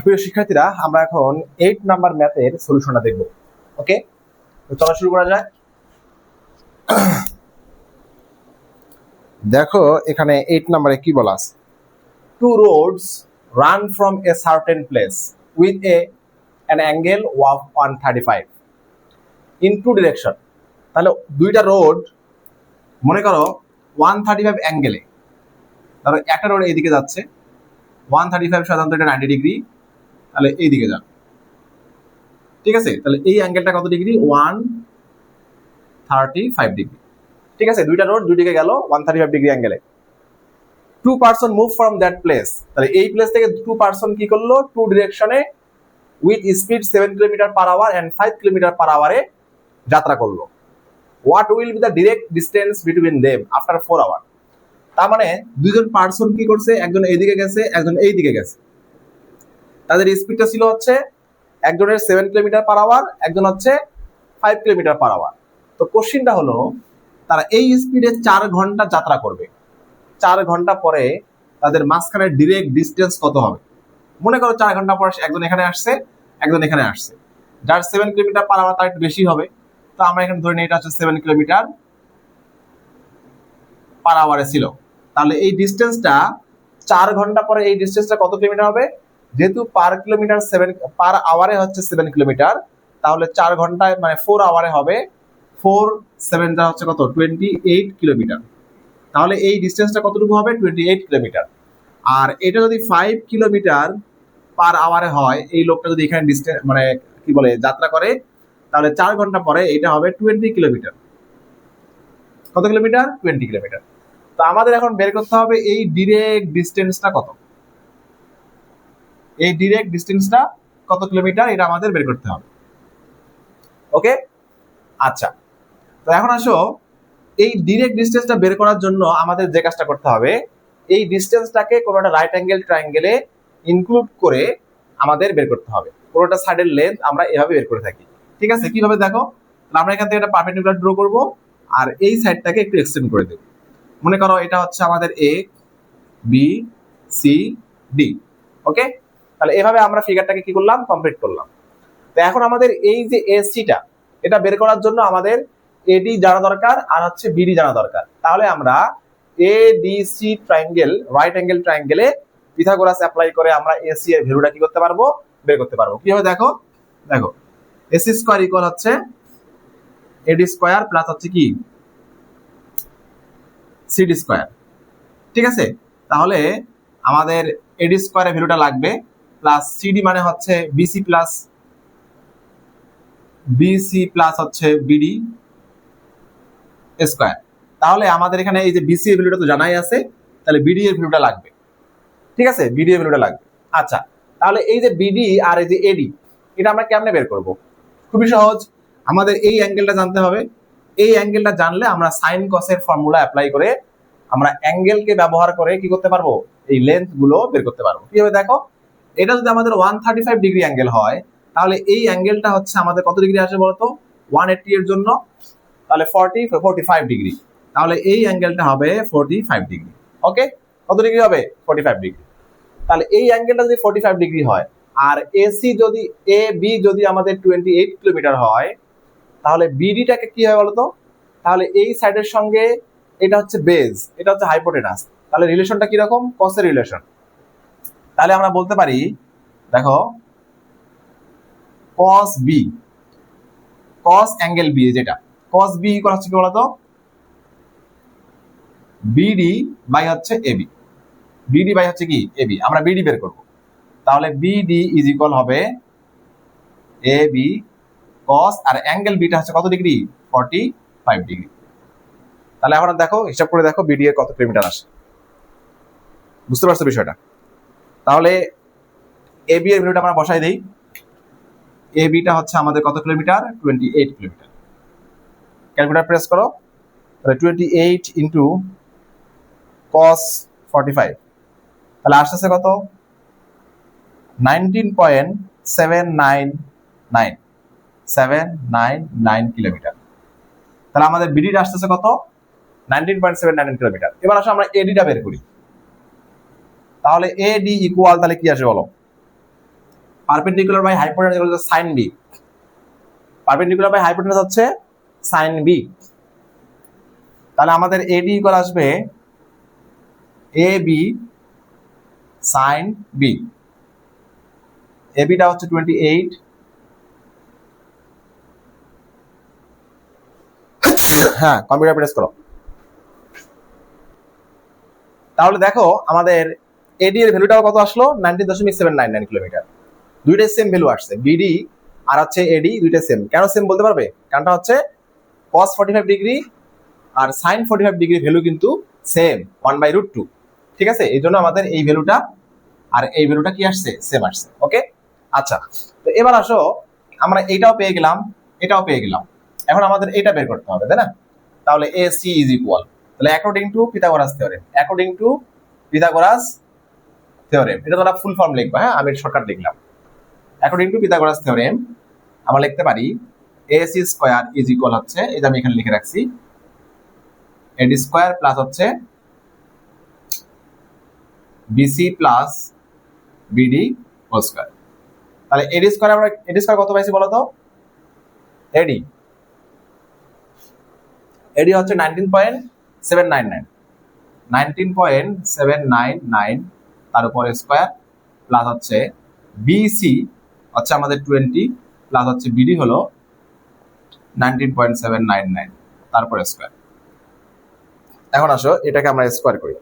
প্রিয় শিক্ষার্থীরা, আমরা এখন এইট নাম্বার ম্যাথের সলিউশনটা দেখব। ওকে চলা শুরু করা যায় দেখো, এখানে এইট নাম্বারে কি বলা আছে? Two roads run from a certain place with a an angle of one thirty five in two direction তাহলে দুইটা রোড মনে করো ওয়ান থার্টি ফাইভ অ্যাঙ্গেলে ধরো একটা রোড এইদিকে যাচ্ছে। ওয়ান থার্টি ফাইভ সাধারণত এটা নাইনটি ডিগ্রি তাহলে এই দিকে যান। ঠিক আছে? তাহলে এই অ্যাঙ্গেলটা কত degree one thirty five degree ঠিক আছে? দুইটা রোড দুইদিকে গেল ওয়ান থার্টি ফাইভ ডিগ্রি অ্যাঙ্গেলে two person move from that place তাহলে এই প্লেস থেকে টু পার্সন কি করল? Two ডিরেকশনে with speed seven kilometre per hour and five kilometre per আওয়ারে যাত্রা করল। What will be the direct distance between them after four hour তার মানে দুজন পার্সন কি করছে? একজন এইদিকে গেছে, একজন এই দিকে গেছে। তাদের স্পিডটা ছিল হচ্ছে একজনের সেভেন কিলোমিটার পার আওয়ার একজন হচ্ছে ফাইভ কিলোমিটার পার আওয়ার তো কোশ্চিনটা হলো, তারা এই স্পিডে চার ঘণ্টা যাত্রা করবে। চার ঘণ্টা পরে তাদের মাঝখানে ডিরেক্ট ডিস্টেন্স কত হবে? মনে করো চার ঘণ্টা পরে একজন এখানে আসছে, একজন এখানে আসছে। যার সেভেন কিলোমিটার পার আওয়ার তার একটু বেশি হবে। তো আমরা এখানে ধরে নিই এটা হচ্ছে সেভেন কিলোমিটার পার আওয়ারে ছিল। তাহলে এই ডিস্টেন্সটা চার ঘণ্টা পরে এই ডিস্টেন্সটা কত কিলোমিটার হবে? যেহেতু পার কিলোমিটার সেভেন পার আওয়ারে হচ্ছে সেভেন কিলোমিটার তাহলে চার ঘন্টায় মানে ফোর আওয়ারে হবে ফোর সেভেনটা হচ্ছে কত? টোয়েন্টি এইট কিলোমিটার তাহলে এই ডিস্টেন্সটা কতটুকু হবে? টোয়েন্টি এইট কিলোমিটার আর এটা যদি ফাইভ কিলোমিটার পার আওয়ারে হয়, এই লোকটা যদি এখানে ডিস্টেন্স মানে কি বলে, যাত্রা করে, তাহলে চার ঘণ্টা পরে এটা হবে টোয়েন্টি কিলোমিটার কত কিলোমিটার টোয়েন্টি কিলোমিটার তো আমাদের এখন বের করতে হবে এই ডিরেক্ট ডিস্টেন্সটা কত? এই ডিরেক্ট ডিস্টেন্সটা কত কিলোমিটার এটা আমাদের বের করতে হবে। ওকে? আচ্ছা। তো এখন আসো, এই ডিরেক্ট ডিস্টেন্সটা বের করার জন্য আমাদের যে কাজটা করতে হবে, এই ডিস্টেন্সটাকে কোনো একটা রাইট অ্যাঙ্গেল ট্রায়াঙ্গেলে ইনক্লুড করে আমাদের বের করতে হবে। কোনোটা সাইডের লেন্থ আমরা এভাবে বের করে থাকি। ঠিক আছে? কীভাবে দেখো? আমরা এখান থেকে একটা পারপেন্ডিকুলার ড্র করব, আর এই সাইডটাকে একটু এক্সটেন্ড করে দেব। মনে করো এটা হচ্ছে আমাদের A B C D okay তাহলে এভাবে আমরা ফিগারটাকে কি করলাম? কমপ্লিট করলাম। তো এখন আমাদের এই যে এসিটা এটা বের করার জন্য আমাদের এডি জানা দরকার আর হচ্ছে বিডি জানা দরকার। তাহলে আমরা A D C triangle right angle ট্রায়াঙ্গেলে Pythagoras apply করে আমরা এসি এর ভ্যালুটা কি করতে পারব? বের করতে পারব। কীভাবে দেখো? দেখো এসি স্কোয়ার ইকুয়াল হচ্ছে এডি স্কোয়ার প্লাস হচ্ছে কি? সিডি স্কোয়ার ঠিক আছে? তাহলে আমাদের এডি স্কোয়ারের ভ্যালুটা লাগবে প্লাস সিডি মানে হচ্ছে বিসি প্লাস বিসি প্লাস হচ্ছে বিডি স্কোয়ার তাহলে আমাদের এখানে এই যে বিসি এর ভ্যালুটা তো জানাই আছে, তাহলে বিডি এর ভ্যালুটা লাগবে। ঠিক আছে? বিডি এর ভ্যালুটা লাগবে। আচ্ছা তাহলে এই যে বিডি আর এই যে এডি এটা আমরা কেমনে বের করব? খুবই সহজ। আমাদের এই অ্যাঙ্গেলটা জানতে হবে। এই অ্যাঙ্গেলটা জানলে আমরা সাইন কসের ফর্মুলা অ্যাপ্লাই করে আমরা অ্যাঙ্গেলকে ব্যবহার করে কি করতে পারব? এই লেন্থগুলো বের করতে পারব। কীভাবে দেখো? এটা যদি আমাদের one thirty five degree angle হয়, তাহলে এই অ্যাঙ্গেলটা হচ্ছে আমাদের কত ডিগ্রি আসে বলতো? ওয়ান এইটটি এর জন্য। তাহলে ফর্টি ফোর্টি ফাইভ ডিগ্রি তাহলে এই অ্যাঙ্গেলটা হবে ফোর্টি ফাইভ ডিগ্রি ওকে কত ডিগ্রি হবে? ফোর্টি ফাইভ ডিগ্রি তাহলে এই অ্যাঙ্গেলটা যদি ফোর্টি ফাইভ ডিগ্রি হয়, আর এসি যদি এ বি যদি আমাদের টোয়েন্টি এইট কিলোমিটার হয়, তাহলে বিডিটাকে কি হয় বলতো? তাহলে এই সাইডের সঙ্গে এটা হচ্ছে বেজ এটা হচ্ছে হাইপোটেনাস তাহলে রিলেশনটা কীরকম? কসের রিলেশন তাহলে আমরা বলতে পারি, দেখো cos B cos angle B যেটা কস বি করা হচ্ছে কি বলতো? বিডি বাই হচ্ছে এবি বিডি বাই হচ্ছে কি? এবি আমরা বিডি বের করব। তাহলে বিডি ইজ ইকুয়াল হবে এ বি কস আর অ্যাঙ্গেল বিটা হচ্ছে কত ডিগ্রি ফর্টি ফাইভ ডিগ্রি তাহলে এখন দেখো, হিসাব করে দেখো বিডি এর কত কিলোমিটার আসে। বুঝতে পারছ বিষয়টা? তাহলে এ বি এর ভ্যালুটা আমরা বসাই দেই। এ বিটা হচ্ছে আমাদের কত kilometre? Twenty eight kilometre. Calculator press করো। তাহলে twenty eight into cos forty five তাহলে আসতেছে কত? Nineteen point seven nine nine seven nine nine kilometre. তাহলে আমাদের বিডিটা আসতেছে কত? Nineteen point seven nine kilometre. এবার আসো আমরা এডিটা বের করি। তাহলে এডি ইকুয়াল তাহলে কি আসে বলো? পারপেন্ডিকুলার বাই হাইপোটেনাস হচ্ছে sine B perpendicular by hypotenuse হচ্ছে সাইন বি তাহলে আমাদের এডি ইকুয়াল আসবে এ বি সাইন বি এবিটা হচ্ছে টোয়েন্টি এইট হ্যাঁ কম্পিউটার প্রেস করো। তাহলে দেখো আমাদের এডি এর ভ্যালুটাও কত আসলো? নাইনটিন দশমিক সেভেন নাইন নাইন কিলোমিটার দুইটাই সেম ভ্যালু আসছে। বিডি আর হচ্ছে এডি দুইটা সেম কেন সেম বলতে পারবে? কারণটা হচ্ছে কস ফর্টি ফাইভ ডিগ্রি আর sine forty five degree value কিন্তু same one by root two ঠিক আছে? এই জন্য আমাদের এই ভ্যালুটা আর এই ভ্যালুটা কি আসছে? সেম আসছে। ওকে আচ্ছা। তো এবার আসো, আমরা এইটাও পেয়ে গেলাম, এটাও পেয়ে গেলাম। এখন আমাদের এটা বের করতে হবে, তাই না? তাহলে এ সি ইজ ইকুয়াল তাহলে according to Pythagoras theorem according to Pythagoras theorem এটা তোমরা ফুল ফর্ম লিখবা হ্যাঁ? আমি শর্টকাট লিখলাম। অ্যাকর্ডিং টু পিথাগোরাস থিওরেম আমরা লিখতে পারি A C square is equal হচ্ছে এটা আমি এখানে লিখে রাখছি এডি স্কোয়ার প্লাস হচ্ছে BC plus BD whole square তাহলে এডি স্কোয়ার আমরা এডি স্কোয়ার কত পাইছি বলো তো এডি এডি হচ্ছে nineteen point seven nine nine nineteen point seven nine nine তার উপরে স্কোয়ার প্লাস হচ্ছে বিসি হচ্ছে আমাদের টোয়েন্টি প্লাস হচ্ছে বিডি হলো nineteen point seven nine nine তারপরে স্কোয়ার। এখন আসো, এটাকে আমরা স্কোয়ার করি।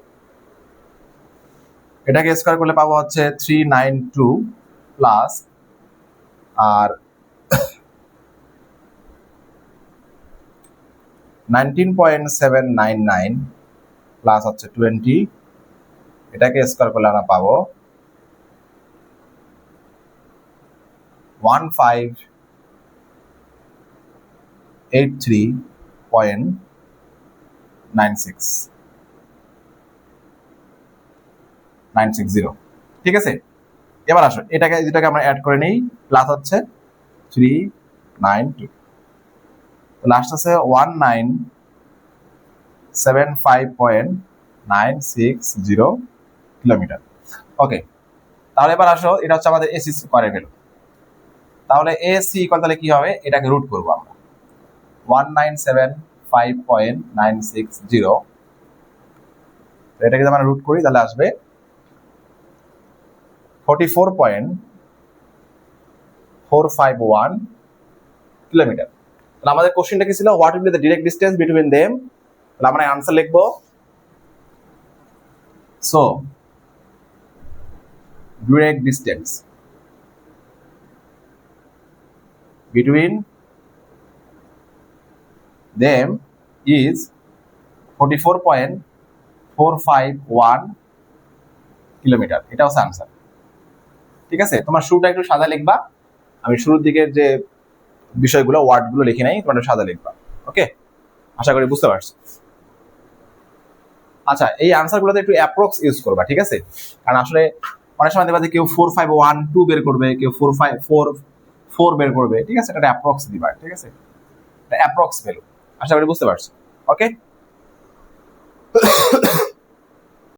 এটাকে স্কোয়ার করলে পাবো হচ্ছে থ্রি নাইন টু প্লাস আর nineteen point seven nine nine plus হচ্ছে টোয়েন্টি এটাকে স্কোয়ার করলে আমরা পাবো one five eight three point nine six nine six zero ঠিক আছে? এবার আসো, এটাকে যেটাকে আমরা অ্যাড করে নিই প্লাস হচ্ছে থ্রি নাইন টু লাস্ট আছে one nine seven five point nine six zero kilometre. Okay তাহলে এবার আসো, এটা হচ্ছে আমাদের এসি করে গেল তাহলে এসি ইকুয়াল তাহলে কি হবে? এটাকে রুট করব আমরা। One nine seven five point nine six zero এটাকে যদি আমরা রুট করি, তাহলে আসবে forty four point four five one kilometre. তাহলে আমাদের কোশ্চেনটা কি ছিল? What will be the direct distance between them তাহলে আমরা আনসার লিখব। So direct distance between them is 44.451 kilometre এটা হচ্ছে আনসার ঠিক আছে? তোমার শুরুটা একটু সাদা লিখবা। আমি শুরুর দিকের যে বিষয়গুলো, ওয়ার্ডগুলো লিখে নাই, তোমার সাদা লিখবা। ওকে আশা করি বুঝতে পারছ। আচ্ছা এই আনসারগুলোতে একটু অ্যাপ্রক্স ইউজ করবা, ঠিক আছে? কারণ আসলে অনেক সময় দেখবা যে কেউ ফোর ফাইভ ওয়ান টু বের করবে, কেউ ফোর ফাইভ ফোর ফোর বের করবে, ঠিক আছে? এটা অ্যাপ্রক্স দিবা, ঠিক আছে? অ্যাপ্রক্স ভ্যালু আশা করি বুঝতে পারছ। ওকে